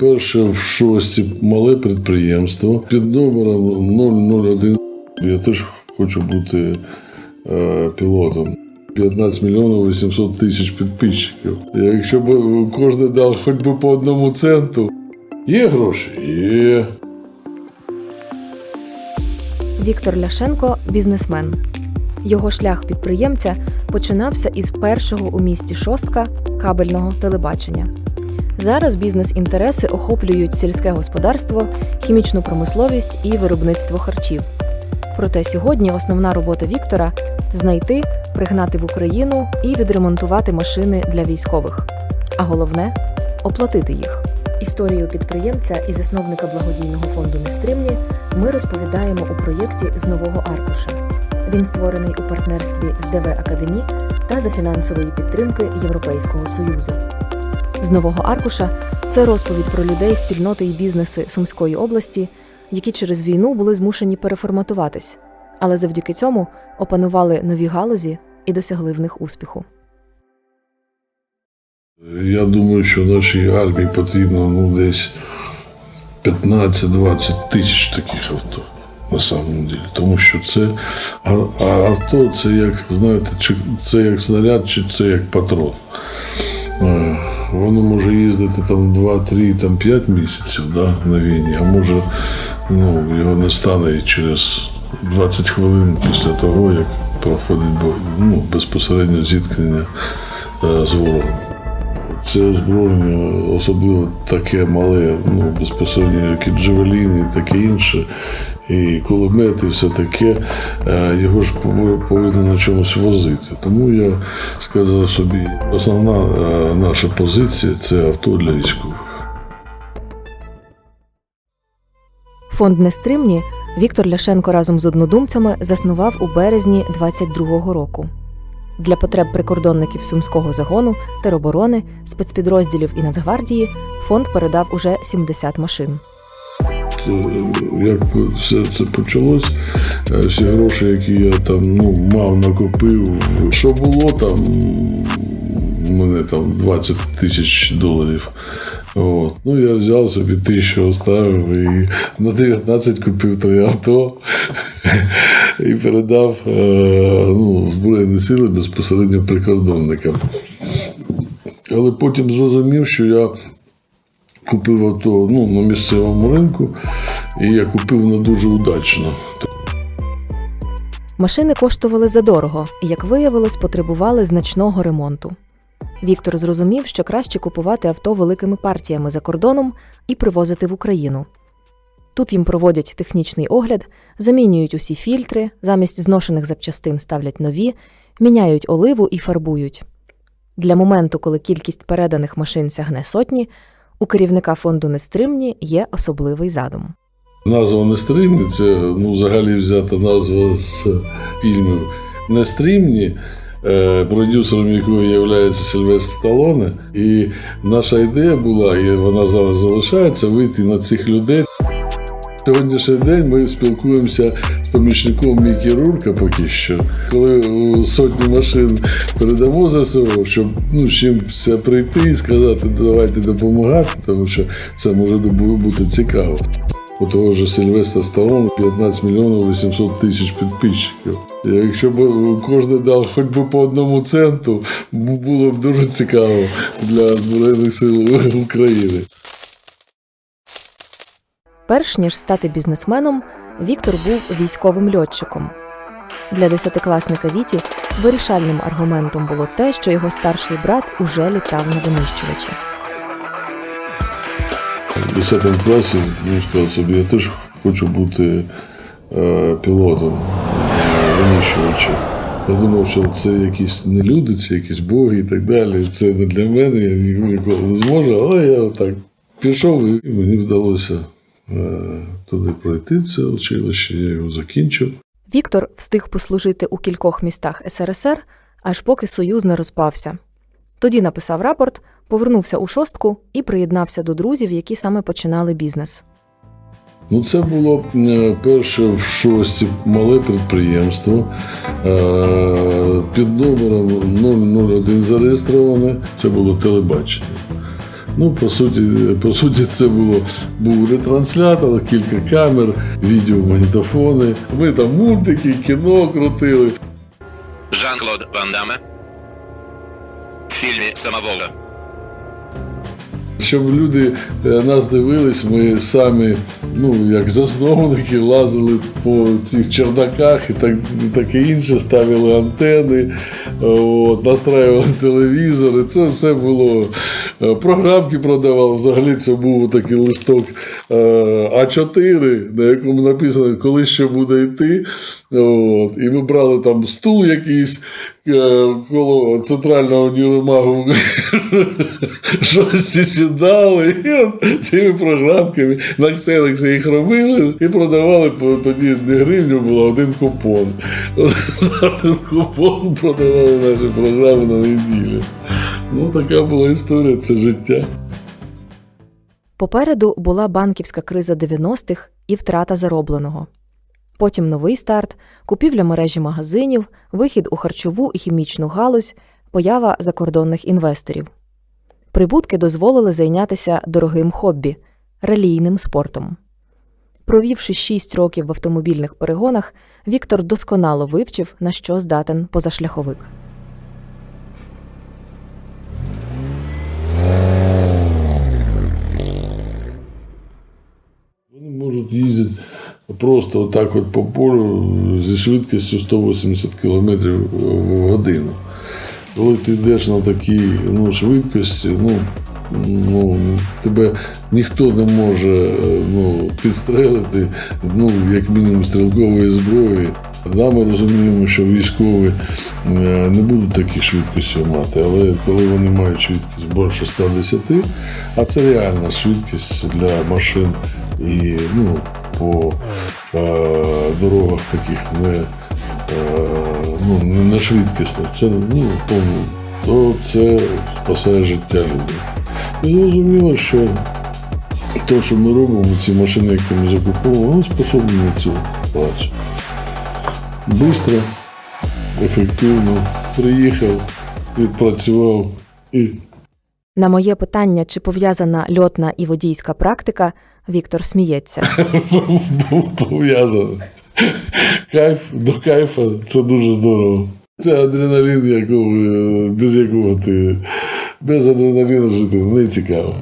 Перше в шості мале підприємство під номером 001. Я теж хочу бути е, пілотом. 15 мільйонів 800 тисяч підписчиків. Якщо б кожен дав хоч би по одному центу, є гроші? Є. Віктор Ляшенко бізнесмен. Його шлях підприємця починався із першого у місті шостка кабельного телебачення. Зараз бізнес-інтереси охоплюють сільське господарство, хімічну промисловість і виробництво харчів. Проте сьогодні основна робота Віктора знайти, пригнати в Україну і відремонтувати машини для військових. А головне оплатити їх. Історію підприємця і засновника благодійного фонду Нестримні ми розповідаємо у проєкті з нового аркуша. Він створений у партнерстві з ДВ Академі та за фінансової підтримки Європейського Союзу. З нового аркуша це розповідь про людей спільноти і бізнеси Сумської області, які через війну були змушені переформатуватись, але завдяки цьому опанували нові галузі і досягли в них успіху. Я думаю, що нашій армії потрібно ну, десь 15-20 тисяч таких авто на самом деле. Тому що це а, а авто це як, знаєте, чи це як снаряд, чи це як патрон. Воно може їздити там 2-3, там 5 місяців да, на війні, а може ну, його не стане і через 20 хвилин після того, як проходить ну, безпосередньо зіткнення е, з ворогом. Це озброєння, особливо таке мале, ну, безпосередньо, як і джевеліни, і таке інше, і кулемети, і все таке, е, його ж повинно на чомусь возити. Тому я сказав собі, основна е, наша позиція це авто для військових. Фонд Нестримні Віктор Ляшенко разом з однодумцями заснував у березні 22-го року. Для потреб прикордонників сумського загону, тероборони, спецпідрозділів і Нацгвардії фонд передав уже 70 машин. Як все це почалось, е, всі гроші, які я там ну, мав, накопив, що було там, у мене там 20 тисяч доларів. От. Ну, я взяв собі тисячу оставив і на 19 купив три авто і передав е, ну, Збройні сили безпосередньо прикордонникам. Але потім зрозумів, що я купив авто ну, на місцевому ринку, і я купив не дуже удачно. Машини коштували задорого і, як виявилось, потребували значного ремонту. Віктор зрозумів, що краще купувати авто великими партіями за кордоном і привозити в Україну. Тут їм проводять технічний огляд, замінюють усі фільтри, замість зношених запчастин ставлять нові, міняють оливу і фарбують. Для моменту, коли кількість переданих машин сягне сотні, у керівника фонду Нестримні є особливий задум. Назва Нестримні це ну, взагалі взята назва з фільмів Нестримні, е, продюсером якої є Сильвестр Талоне. І наша ідея була, і вона зараз залишається, вийти на цих людей. Сьогоднішній день ми спілкуємося помічником Мікі Рурка поки що. Коли сотні машин передамо ЗСУ, щоб ну, з чимось прийти і сказати, давайте допомагати, тому що це може бути цікаво. У того ж Сильвестра Сталоне 15 мільйонів 800 тисяч підписчиків. Якщо б кожен дав хоч би по одному центу, було б дуже цікаво для Збройних сил України. Перш ніж стати бізнесменом, Віктор був військовим льотчиком. Для десятикласника Віті вирішальним аргументом було те, що його старший брат уже літав на винищувачі. В 10 класі ну, сказав собі, я теж хочу бути е, пілотом е, винищувача. Я думав, що це якісь не люди, це якісь боги і так далі. Це не для мене, я ніколи не зможу, але я так пішов і мені вдалося туди пройти, це училище, я його закінчив. Віктор встиг послужити у кількох містах СРСР, аж поки Союз не розпався. Тоді написав рапорт, повернувся у шостку і приєднався до друзів, які саме починали бізнес. Ну, це було е, перше в шості мале підприємство е, під номером 001 зареєстроване. Це було телебачення. Ну, по суті, по суті, це було був ретранслятор, кілька камер, відеомагнітофони. Ми там мультики, кіно крутили. Жан-Клод Ван Дамме в фільмі Самовола. Щоб люди е, нас дивились, ми самі, ну як засновники, лазили по цих чердаках і так і таке інше, ставили антени, от, настраювали телевізори. Це все було. Е, Програмки продавали. Взагалі це був такий листок е, А4, на якому написано, коли ще буде йти. От, і ми брали там стул якийсь е, коло центрального універмагу щось сідали, і от цими програмками на ксероксі їх робили і продавали тоді не гривню було, один купон. За один купон продавали наші програми на неділю. Ну, така була історія, це життя. Попереду була банківська криза 90-х і втрата заробленого. Потім новий старт, купівля мережі магазинів, вихід у харчову і хімічну галузь, поява закордонних інвесторів. Прибутки дозволили зайнятися дорогим хобі релійним спортом. Провівши 6 років в автомобільних перегонах, Віктор досконало вивчив, на що здатен позашляховик. Вони можуть їздити просто отак от по полю зі швидкістю 180 км в годину. Коли ти йдеш на такій ну, швидкості, ну, ну, тебе ніхто не може ну, підстрелити, ну, як мінімум стрілкової зброї. Да, ми розуміємо, що військові е, не будуть таких швидкостей мати, але коли вони мають швидкість більше 110, а це реальна швидкість для машин і ну, по е, дорогах таких не, е, ну, не, швидкісних, це ну, то, то це спасає життя людей. Зрозуміло, що те, що ми робимо, ці машини, які ми закуповуємо, вони способні на цю працю. Бистро, ефективно, приїхав, відпрацював і На моє питання, чи пов'язана льотна і водійська практика, Віктор сміється. був пов'язаний. Кайф до кайфа це дуже здорово. Це адреналін, якого, е, без якого ти без адреналіну жити не цікаво.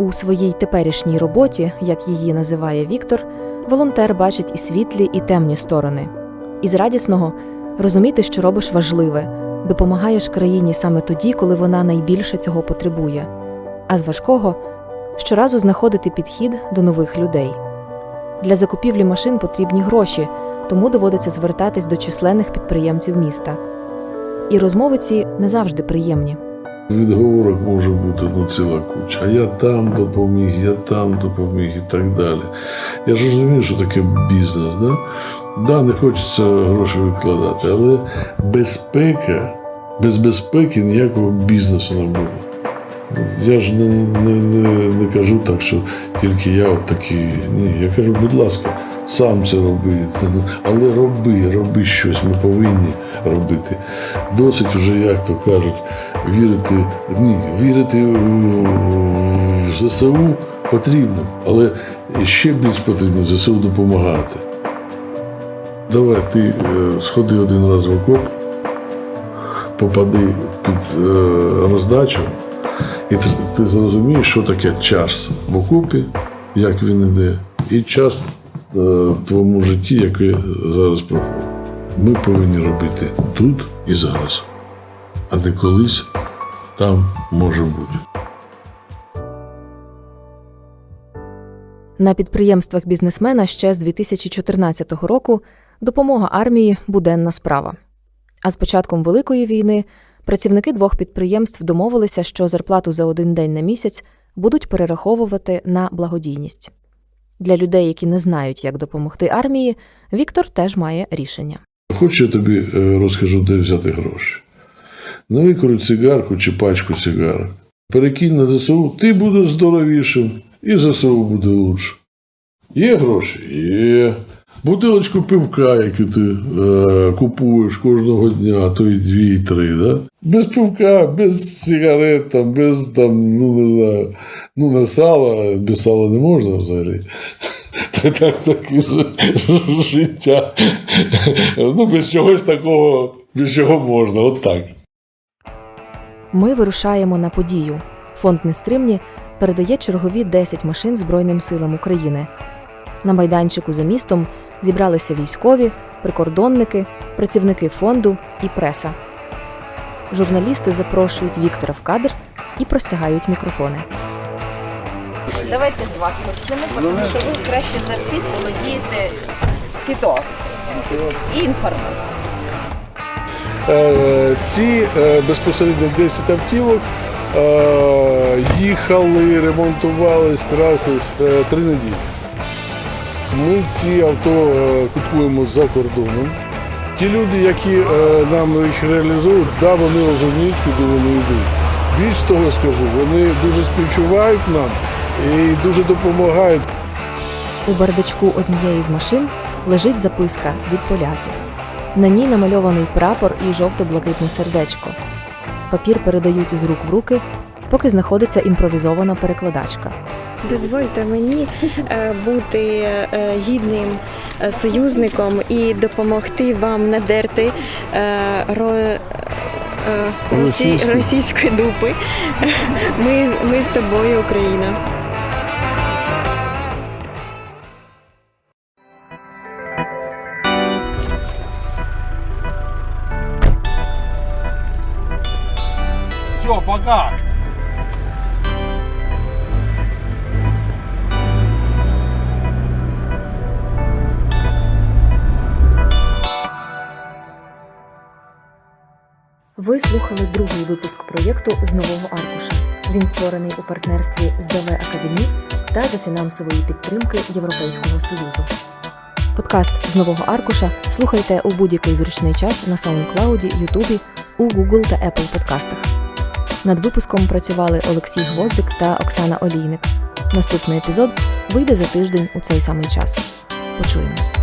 У своїй теперішній роботі, як її називає Віктор, волонтер бачить і світлі, і темні сторони. Із радісного розуміти, що робиш важливе, допомагаєш країні саме тоді, коли вона найбільше цього потребує. А з важкого щоразу знаходити підхід до нових людей. Для закупівлі машин потрібні гроші, тому доводиться звертатись до численних підприємців міста. І розмови ці не завжди приємні. Відговорок може бути ну, ціла куча. А я там допоміг, я там допоміг і так далі. Я ж розумію, що таке бізнес. Да? Да, не хочеться гроші викладати, але безпека, без безпеки ніякого бізнесу не буде. Я ж не, не, не, не кажу так, що тільки я от такий. Ні, я кажу, будь ласка, сам це роби. Але роби, роби щось, ми повинні робити. Досить уже, як то кажуть, вірити, ні, вірити в ЗСУ потрібно, але ще більш потрібно ЗСУ допомагати. Давай ти е, сходи один раз в окоп, попади під е, роздачу, і ти, зрозумієш, що таке час в окопі, як він іде, і час твоєму житті, яке зараз проходить. Ми повинні робити тут і зараз, а не колись там може бути. На підприємствах бізнесмена ще з 2014 року допомога армії буденна справа. А з початком Великої війни працівники двох підприємств домовилися, що зарплату за один день на місяць будуть перераховувати на благодійність. Для людей, які не знають, як допомогти армії, Віктор теж має рішення. Хочу я тобі е, розкажу, де взяти гроші. Не викорить цигарку чи пачку цигарок. Перекинь на ЗСУ, ти будеш здоровішим, і ЗСУ буде лучше. Є гроші? Є. Бутилочку пивка, яку ти е, купуєш кожного дня, а то і дві, і три, да? Без пивка, без сигарет, там, без там, ну не знаю, ну не сала, без сала не можна взагалі. Так, так, таке життя. Ну, без чогось такого, без чого можна, от так. Ми вирушаємо на подію. Фонд Нестримні передає чергові 10 машин Збройним силам України. На майданчику за містом зібралися військові, прикордонники, працівники фонду і преса. Журналісти запрошують Віктора в кадр і простягають мікрофони. Давайте з вас почнемо, тому що ви краще за всіх володієте ситуацією і інформацією. Е, Ці е, безпосередньо 10 автівок е, їхали, ремонтувались, красились три неділі. Ми ці авто е, купуємо за кордоном. Ті люди, які е, нам їх реалізують, да, вони розуміють, куди вони йдуть. Більш того скажу, вони дуже співчувають нам і дуже допомагають. У бардачку однієї з машин лежить записка від поляків. На ній намальований прапор і жовто-блакитне сердечко. Папір передають із рук в руки, поки знаходиться імпровізована перекладачка. Дозвольте мені е, бути е, гідним е, союзником і допомогти вам надерти е, ро, е, росі, російської дупи. Ми, з- ми з тобою, Україна. Все, пока. Ви слухали другий випуск проєкту з нового аркуша. Він створений у партнерстві з ДВ Академі та за фінансової підтримки Європейського Союзу. Подкаст з нового аркуша слухайте у будь-який зручний час на SoundCloud, Ютубі, у Google та Apple подкастах. Над випуском працювали Олексій Гвоздик та Оксана Олійник. Наступний епізод вийде за тиждень у цей самий час. Почуємось.